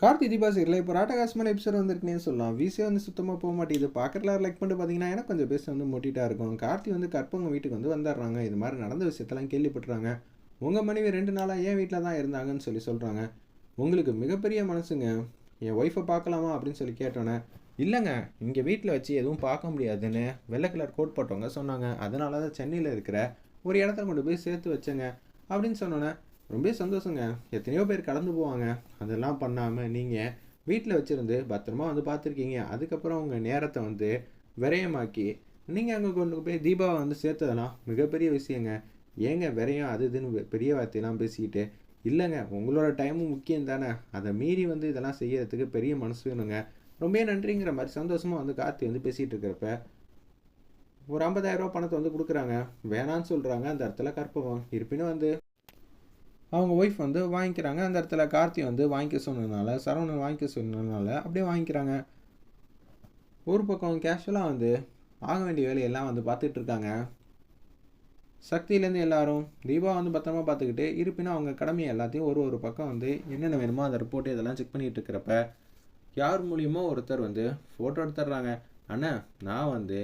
கார்த்தி தீபா இப்போ ராட்டகாசமான எபிசோட் வந்திருக்குனே சொல்லலாம். விசே வந்து சுத்தமாக போக மாட்டேங்குது. பார்க்கறதுல லைக் பண்ணிட்டு பார்த்தீங்கன்னா எனக்கு கொஞ்சம் பேச வந்து மொட்டிட்டா இருக்கும். கார்த்தி வந்து கற்பங்க வீட்டுக்கு வந்து வந்துடுறாங்க. இது மாதிரி நடந்த விஷயத்தெல்லாம் கேள்விப்பட்டுறாங்க உங்கள் மனைவி ரெண்டு நாளாக ஏன் வீட்டில் தான் இருந்தாங்கன்னு சொல்லி சொல்கிறாங்க உங்களுக்கு மிகப்பெரிய மனசுங்க. என் ஒய்ஃபை பார்க்கலாமா அப்படின்னு சொல்லி கேட்டோன்னே இல்லைங்க இங்கே வீட்டில் வச்சு எதுவும் பார்க்க முடியாதுன்னு வெள்ளை கலர் கோட் போட்டவங்க சொன்னாங்க. அதனால தான் சென்னையில் இருக்கிற ஒரு இடத்துல கொண்டு போய் சேர்த்து வச்சேங்க அப்படின்னு சொன்னோன்னே ரொம்ப சந்தோஷங்க. எத்தனையோ பேர் கடந்து போவாங்க. அதெல்லாம் பண்ணாமல் நீங்கள் வீட்டில் வச்சுருந்து பத்திரமா வந்து பார்த்துருக்கீங்க அதுக்கப்புறம் உங்கள் நேரத்தை வந்து விரயமாக்கி நீங்கள் அங்கே கொண்டு போய் தீபாவை வந்து சேர்த்ததெல்லாம் மிகப்பெரிய விஷயங்க. ஏங்க விரையும்? அது இதுன்னு பெரிய வார்த்தையெல்லாம் பேசிக்கிட்டு இல்லைங்க உங்களோட டைமும் முக்கியம் தானே. அதை மீறி வந்து இதெல்லாம் செய்யறதுக்கு பெரிய மனசு வேணுங்க. ரொம்ப நன்றிங்கிற மாதிரி சந்தோஷமாக வந்து கார்த்தி வந்து பேசிகிட்டு இருக்கிறப்ப ஒரு 50000 ரூபா பணத்தை வந்து கொடுக்குறாங்க. வேணான்னு சொல்கிறாங்க அந்த இடத்துல கற்பகம் இருப்பினும் வந்து அவங்க ஒய்ஃப் வந்து வாங்கிக்கிறாங்க. அந்த இடத்துல கார்த்தி வந்து வாங்கிக்க சொன்னதுனால சரவணன் வாங்கிக்க சொன்னதுனால அப்படியே வாங்கிக்கிறாங்க. ஒரு பக்கம் கேஷுவலாக வந்து ஆக வேண்டிய வேலையெல்லாம் வந்து பார்த்துட்டு இருக்காங்க. சக்தியிலேருந்து எல்லாரும் தீபா வந்து பத்திரமா பார்த்துக்கிட்டு இருப்பினும் அவங்க கடமை எல்லாத்தையும் ஒரு ஒரு பக்கம் வந்து என்னென்ன வேணுமோ அந்த ரிப்போர்ட் இதெல்லாம் செக் பண்ணிகிட்டு இருக்கிறப்ப யார் மூலியமோ ஒருத்தர் வந்து ஃபோட்டோ எடுத்துடுறாங்க. அண்ணா நான் வந்து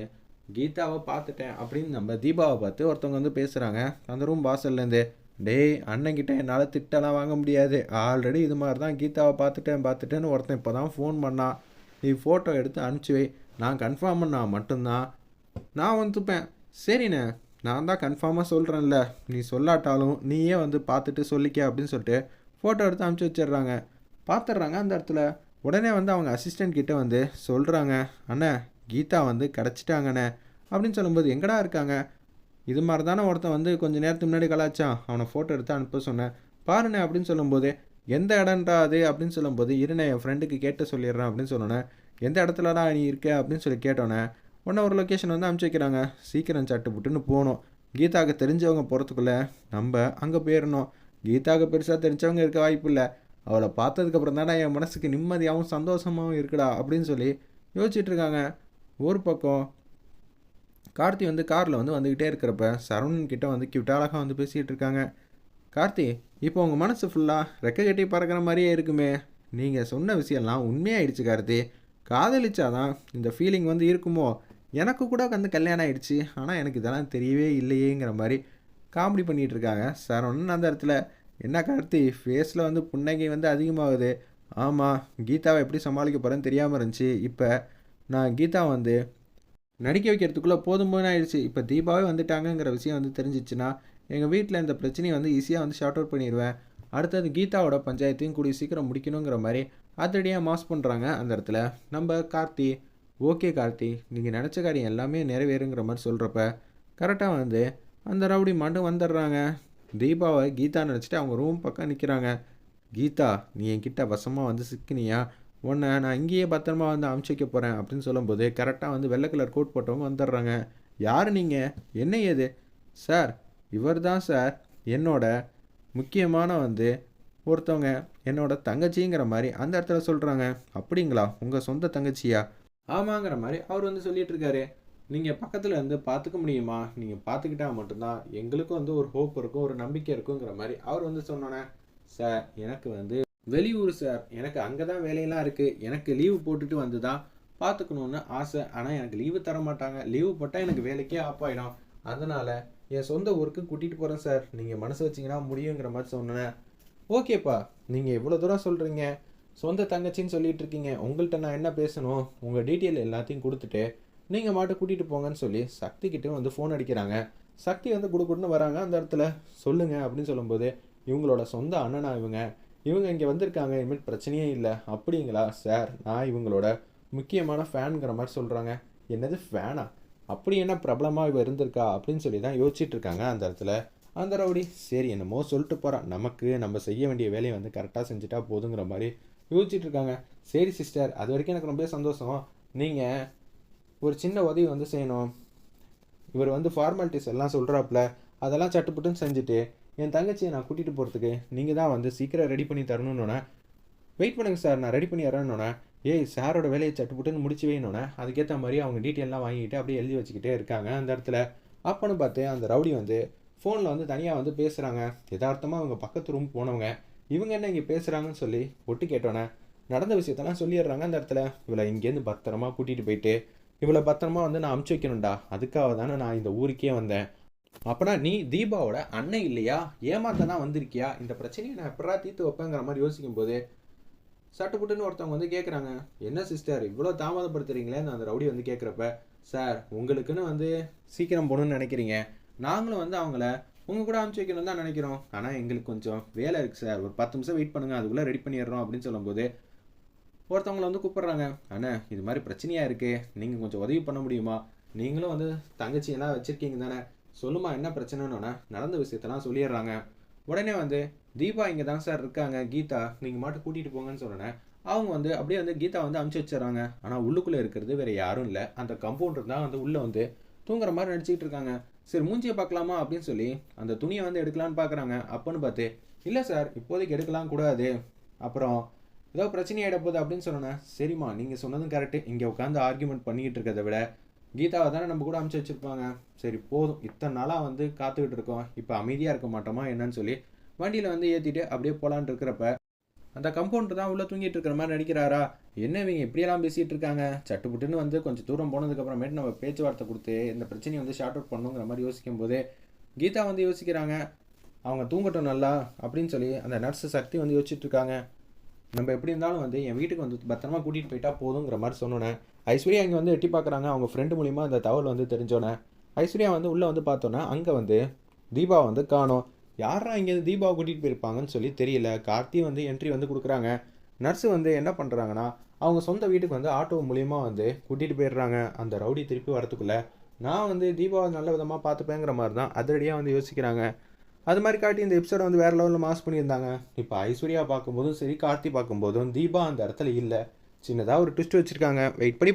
கீதாவை பார்த்துட்டேன் அப்படின்னு நம்ம தீபாவை பார்த்து ஒருத்தவங்க வந்து பேசுகிறாங்க அந்த ரூம் வாசல்லேருந்து டேய் அண்ணன்கிட்ட என்னால் திட்டெல்லாம் வாங்க முடியாது. ஆல்ரெடி இது மாதிரி தான் கீதாவை பார்த்துட்டேன் பார்த்துட்டேன்னு ஒருத்தன் இப்போ தான் ஃபோன் பண்ணான் நீ ஃபோட்டோ எடுத்து அனுப்பிச்சி வை. நான் கன்ஃபார்ம் பண்ணால் மட்டும்தான். நான் வந்துப்பேன் சரிண்ணே நான் தான் கன்ஃபார்மாக சொல்கிறேன்ல நீ சொல்லாட்டாலும் நீயே வந்து பார்த்துட்டு சொல்லிக்க அப்படின்னு சொல்லிட்டு ஃபோட்டோ எடுத்து அனுப்பிச்சி வச்சிடுறாங்க. பார்த்துட்றாங்க அந்த இடத்துல. உடனே வந்து அவங்க அசிஸ்டன்ட் கிட்டே வந்து சொல்கிறாங்க அண்ணே கீதா வந்து கிடச்சிட்டாங்கண்ணே. அப்படின்னு சொல்லும்போது எங்கடா இருக்காங்க? இது மாதிரி தானே ஒருத்தன் வந்து கொஞ்சம் நேரத்துக்கு முன்னாடி கலாச்சான் அவனை ஃபோட்டோ எடுத்து அனுப்ப சொன்னேன். பாருண்ணே அப்படின்னு சொல்லும்போது எந்த இடம்டா அது? அப்படின்னு சொல்லும்போது இருண்ணே என் ஃப்ரெண்டுக்கு கேட்டு சொல்லிடுறேன் அப்படின்னு சொன்னோன்னே எந்த இடத்துலடா நீ இருக்க? அப்படின்னு சொல்லி கேட்டோன்னே உடனே ஒரு லொக்கேஷன் வந்து அனுப்பிச்சி வைக்கிறாங்க. சீக்கிரம் சட்டு புட்டுன்னு போகணும். கீதாவுக்கு தெரிஞ்சவங்க போகிறதுக்குள்ளே நம்ம அங்கே போயிடணும் கீதாவுக்கு பெருசாக தெரிஞ்சவங்க இருக்க வாய்ப்பு இல்லை. அவளை பார்த்ததுக்கப்புறம் தானே என் மனசுக்கு நிம்மதியாகவும் சந்தோஷமாகவும் இருக்குடா அப்படின்னு சொல்லி யோசிச்சுட்ருக்காங்க ஒரு பக்கம் கார்த்தி வந்து காரில் வந்து வந்துக்கிட்டே இருக்கிறப்ப சரவணன் கிட்ட வந்து கிட்ட அழகாக வந்து பேசிகிட்டு இருக்காங்க. கார்த்தி இப்போ உங்கள் மனசு ஃபுல்லாக ரெக்கை கட்டி பறக்கிற மாதிரியே இருக்குமே. நீங்கள் சொன்ன விஷயம்லாம் உண்மையாயிடுச்சு கார்த்தி. காதலிச்சாதான் இந்த ஃபீலிங் வந்து இருக்குமோ? எனக்கு கூட வந்து கல்யாணம் ஆயிடுச்சு. ஆனால் எனக்கு இதெல்லாம் தெரியவே இல்லையேங்கிற மாதிரி காமெடி பண்ணிகிட்டு இருக்காங்க சரவணன் அந்த இடத்துல. என்ன கார்த்தி ஃபேஸில் வந்து புன்னகை வந்து அதிகமாகுது. ஆமாம் கீதாவை எப்படி சமாளிக்க போகிறேன்னு தெரியாமல் இருந்துச்சு. இப்போ நான் கீதா வந்து நடிக்க வைக்கிறதுக்குள்ளே போதும் போதும் ஆயிடுச்சு. இப்போ தீபாவே வந்துட்டாங்கங்கிற விஷயம் வந்து தெரிஞ்சிச்சுன்னா எங்கள் வீட்டில் இந்த பிரச்சனையை வந்து ஈஸியாக வந்து ஷார்ட் அவுட் பண்ணிடுவேன். அடுத்தது கீதாவோட பஞ்சாயத்தையும் கூடிய சீக்கிரம் முடிக்கணுங்கிற மாதிரி அதிரடியாக மாஸ் பண்ணுறாங்க அந்த இடத்துல. நம்ம கார்த்தி ஓகே கார்த்தி நீங்கள் நினச்ச காரியம் எல்லாமே நிறைவேறுங்கிற மாதிரி சொல்கிறப்ப கரெக்டாக வந்து அந்த ரவுடி மட்டும் வந்துடுறாங்க. தீபாவை கீதா நினச்சிட்டு அவங்க ரூம் பக்கம் நிற்கிறாங்க கீதா நீ என்கிட்ட வசமாக வந்து சிக்கினியா? உன்னை நான் இங்கேயே பத்திரமா வந்து அமுச்சிக்க போகிறேன் அப்படின்னு சொல்லும்போது கரெக்டாக வந்து வெள்ளை கலர் கோட் போட்டவங்க வந்துடுறாங்க. யார் நீங்கள் என்ன ஏது சார் இவர் தான் சார். என்னோட முக்கியமான வந்து ஒருத்தவங்க என்னோட தங்கச்சிங்கிற மாதிரி அந்த இடத்துல சொல்கிறாங்க அப்படிங்களா? உங்கள் சொந்த தங்கச்சியா? ஆமாங்கிற மாதிரி அவர் வந்து சொல்லிட்டு இருக்காரு. நீங்கள் பக்கத்தில் இருந்து பார்த்துக்க முடியுமா? நீங்கள் பார்த்துக்கிட்டா மட்டும்தான் எங்களுக்கும் வந்து ஒரு ஹோப் இருக்கும் ஒரு நம்பிக்கை இருக்குங்கிற மாதிரி அவர் வந்து சொன்னோன்னே சார் எனக்கு வந்து வெளியூர் சார் எனக்கு அங்கே தான் வேலையெல்லாம் இருக்குது எனக்கு லீவு போட்டுட்டு வந்து தான் பார்த்துக்கணுன்னு ஆசை. ஆனால் எனக்கு லீவு தர மாட்டாங்க. லீவு போட்டால் எனக்கு வேலைக்கே ஆஃப் ஆகிடும் அதனால் என் சொந்த ஊருக்கு கூட்டிகிட்டு போகிறேன் சார். நீங்கள் மனசு வச்சிங்கன்னா முடியுங்கிற மாதிரி சொன்னேன். ஓகேப்பா நீங்கள் எவ்வளோ தூரம் சொல்கிறீங்க சொந்த தங்கச்சின்னு சொல்லிட்டு இருக்கீங்க. உங்கள்கிட்ட நான் என்ன பேசணும்? உங்கள் டீட்டெயில் எல்லாத்தையும் கொடுத்துட்டு நீங்கள் மாட்டு கூட்டிகிட்டு போங்கன்னு சொல்லி சக்திக்கிட்டே வந்து ஃபோன் அடிக்கிறாங்க. சக்தி வந்து குடுக்குடுன்னு வராங்க அந்த இடத்துல. சொல்லுங்கள் அப்படின்னு சொல்லும்போது இவங்களோட சொந்த அண்ணனா இவங்க. இவங்க இங்கே வந்திருக்காங்க இனிமேல் பிரச்சனையே இல்லை. அப்படிங்களா சார்? நான் இவங்களோட முக்கியமான ஃபேனுங்கிற மாதிரி சொல்கிறாங்க என்னது ஃபேனா? அப்படி என்ன பிரபலமாக இவ இருந்திருக்கா? அப்படின்னு சொல்லி தான் யோசிச்சுட்டு இருக்காங்க அந்த இடத்துல. அந்த ரவுடி சரி என்னமோ சொல்லிட்டு போகிறான் நமக்கு நம்ம செய்ய வேண்டிய வேலையை வந்து கரெக்டாக செஞ்சுட்டா போதுங்கிற மாதிரி யோசிச்சுட்டு இருக்காங்க. சரி சிஸ்டர் அது வரைக்கும் எனக்கு ரொம்ப சந்தோஷம். நீங்கள் ஒரு சின்ன உதவி வந்து செய்யணும். இவர் வந்து ஃபார்மாலிட்டிஸ் எல்லாம் சொல்கிறாப்புல அதெல்லாம் சட்டுப்புட்டுன்னு செஞ்சுட்டு என் தங்கச்சியை நான் கூட்டிகிட்டு போகிறதுக்கு நீங்கள் தான் வந்து சீக்கிரம் ரெடி பண்ணி தரணுன்னொன்னே வெயிட் பண்ணுங்க சார் நான் ரெடி பண்ணி வரேன்னொன்னே ஏய் சாரோட வேலையை சட்டுப்புட்டுன்னு முடிச்சு வைனோன்னே அதுக்கேற்ற மாதிரி அவங்க டீட்டெயிலாம் வாங்கிட்டு அப்படியே எழுதி வச்சுக்கிட்டே இருக்காங்க அந்த இடத்துல. அப்போன்னு பார்த்து அந்த ரவுடி வந்து ஃபோனில் வந்து தனியாக வந்து பேசுகிறாங்க யதார்த்தமாக அவங்க பக்கத்து ரூம் போனவங்க. இவங்க என்ன இங்கே பேசுகிறாங்கன்னு சொல்லி ஒட்டு கேட்டோன்னே நடந்த விஷயத்தெல்லாம் சொல்லிடுறாங்க அந்த இடத்துல. இவளை இங்கேருந்து பத்திரமா கூட்டிகிட்டு போயிட்டு இவளை பத்திரமா வந்து நான் அமுச்சு வைக்கணும்டா. அதுக்காக தானே நான் இந்த ஊருக்கே வந்தேன். அப்போனா நீ தீபாவோட அண்ணன் இல்லையா? ஏமாத்தனா வந்திருக்கியா? இந்த பிரச்சனையை நான் எப்படா தீர்த்து வைப்பேங்கிற மாதிரி யோசிக்கும் போது சட்டுப்புட்டுன்னு ஒருத்தவங்க வந்து கேட்குறாங்க என்ன சிஸ்டர்? இவ்வளோ தாமதப்படுத்துறீங்களேன்னு அந்த ரவுடி வந்து கேட்குறப்ப சார் உங்களுக்குன்னு வந்து சீக்கிரம் போகணும்னு நினைக்கிறீங்க. நாங்களும் வந்து அவங்கள உங்கள் கூட அனுப்பிச்சி வைக்கணும் தான் நினைக்கிறோம். ஆனால் எங்களுக்கு கொஞ்சம் வேலை இருக்குது சார். ஒரு பத்து நிமிஷம் வெயிட் பண்ணுங்கள் அதுக்குள்ளே ரெடி பண்ணிடுறோம் அப்படின்னு சொல்லும்போது ஒருத்தவங்கள வந்து கூப்பிட்றாங்க. அண்ணா இது மாதிரி பிரச்சனையாக இருக்குது நீங்கள் கொஞ்சம் உதவி பண்ண முடியுமா? நீங்களும் வந்து தங்கச்சியெல்லாம் வச்சுருக்கீங்க தானே சொல்லுமா என்ன பிரச்சனைன்னு? நடந்த விஷயத்தெல்லாம் சொல்லிடுறாங்க. உடனே வந்து தீபா இங்கே தான் சார் இருக்காங்க கீதா நீங்கள் மாட்டு கூட்டிகிட்டு போங்கன்னு சொன்னேன் அவங்க வந்து அப்படியே வந்து கீதா வந்து அனுப்பிச்சி வச்சிடறாங்க. ஆனால் உள்ளுக்குள்ளே இருக்கிறது வேறு யாரும் இல்லை. அந்த கம்பவுண்டர் தான் வந்து உள்ளே வந்து தூங்குற மாதிரி நடிச்சிக்கிட்டு இருக்காங்க. சரி மூஞ்சியை பார்க்கலாமா? அப்படின்னு சொல்லி அந்த துணியை வந்து எடுக்கலான்னு பார்க்குறாங்க அப்போன்னு பார்த்து இல்லை சார் இப்போதைக்கு எடுக்கலாம் கூடாது. அப்புறம் ஏதோ பிரச்சனை ஆகிட போகுது அப்படின்னு சொன்னேன் சரிம்மா நீங்கள் சொன்னதும் கரெக்டு இங்கே உட்காந்து ஆர்குமெண்ட் பண்ணிக்கிட்டு இருக்கிறத விட கீதாவை தானே நம்ம கூட அமுச்சு வச்சுருப்பாங்க. சரி போதும். இத்தனை நாளாக வந்து காத்துக்கிட்டு இருக்கோம். இப்போ அமைதியாக இருக்க மாட்டோமா என்னன்னு சொல்லி வண்டியில் வந்து ஏற்றிட்டு அப்படியே போகலான்னு இருக்கிறப்ப அந்த கம்பவுண்டர் தான் உள்ளே தூங்கிட்டு இருக்கிற மாதிரி நடிக்கிறாரா? என்ன இவங்க இப்படியெல்லாம் பேசிகிட்டு இருக்காங்க? சட்டுப்புட்டுன்னு வந்து கொஞ்சம் தூரம் போனதுக்கப்புறமேட்டு நம்ம பேச்சுவார்த்தை கொடுத்து இந்த பிரச்சனையை வந்து ஷார்ட் அவுட் பண்ணுங்கிற மாதிரி யோசிக்கும் போது கீதா வந்து யோசிக்கிறாங்க. அவங்க தூங்கட்டும் நல்லா அப்படின்னு சொல்லி அந்த நர்ஸு சக்தி வந்து யோசிச்சுட்டு இருக்காங்க. நம்ம எப்படி இருந்தாலும் வந்து என் வீட்டுக்கு வந்து பத்திரமா கூட்டிகிட்டு போயிட்டா போதுங்கிற மாதிரி சொன்னோன்னே ஐஸ்வர்யா இங்கே வந்து எட்டி பார்க்குறாங்க. அவங்க ஃப்ரெண்டு மூலிமா அந்த தகவல் வந்து தெரிஞ்சோன்னே ஐஸ்வர்யா வந்து உள்ளே வந்து பார்த்தோன்னே அங்கே வந்து தீபா வந்து காணும். யாரா இங்கே தீபாவை கூட்டிகிட்டு போயிருப்பாங்கன்னு சொல்லி தெரியல. கார்த்தி வந்து என்ட்ரி வந்து கொடுக்குறாங்க. நர்ஸு வந்து என்ன பண்ணுறாங்கன்னா அவங்க சொந்த வீட்டுக்கு வந்து ஆட்டோ மூலியமாக வந்து கூட்டிகிட்டு போயிடுறாங்க. அந்த ரவுடி திருப்பி வரத்துக்குள்ளே நான் வந்து தீபாவை நல்ல விதமாக பார்த்துப்பேங்கிற மாதிரி தான் அதிரடியாக வந்து யோசிக்கிறாங்க. அது மாதிரி காட்டி இந்த எபிசோடை வந்து வேறு லெவலில் மாஸ் பண்ணியிருந்தாங்க. இப்போ ஐஸ்வர்யா பார்க்கும்போதும் சரி கார்த்தி பார்க்கும்போதும் தீபா அந்த இடத்துல இல்லை. சின்னதாக ஒரு ட்விஸ்ட் வச்சுருக்காங்க. வெயிட் பண்ணி பா